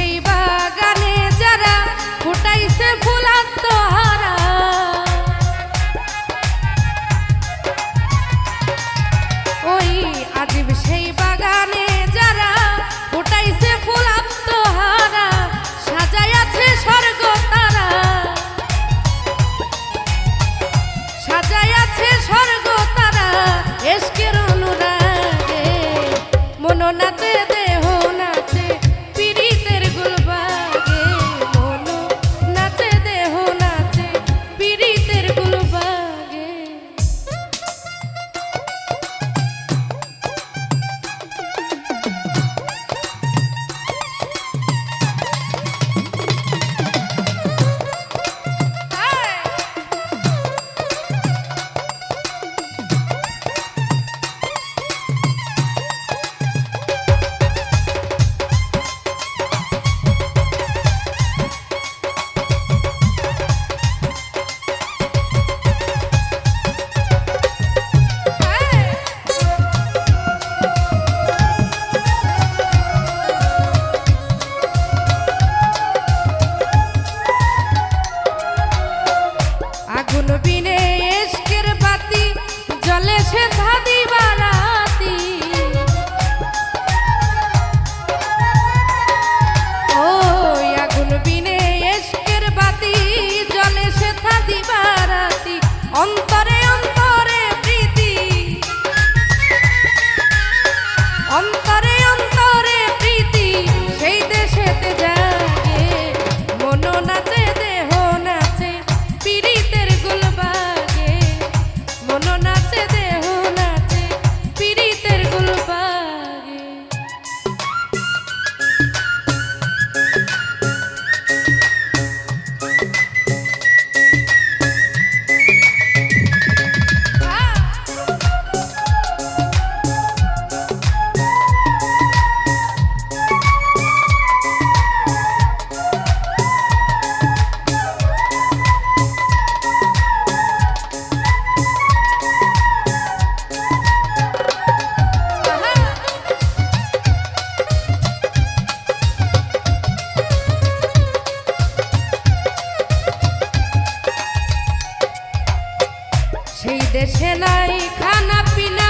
এই বাগানে যারা ফুটাইছে ওই সেই বাগানে যারা ফুটাইছে স্বর্গ তারা স্বর্গ তারা এসকের অনু অন্তরে সেই দেশে নাই খানা পিনা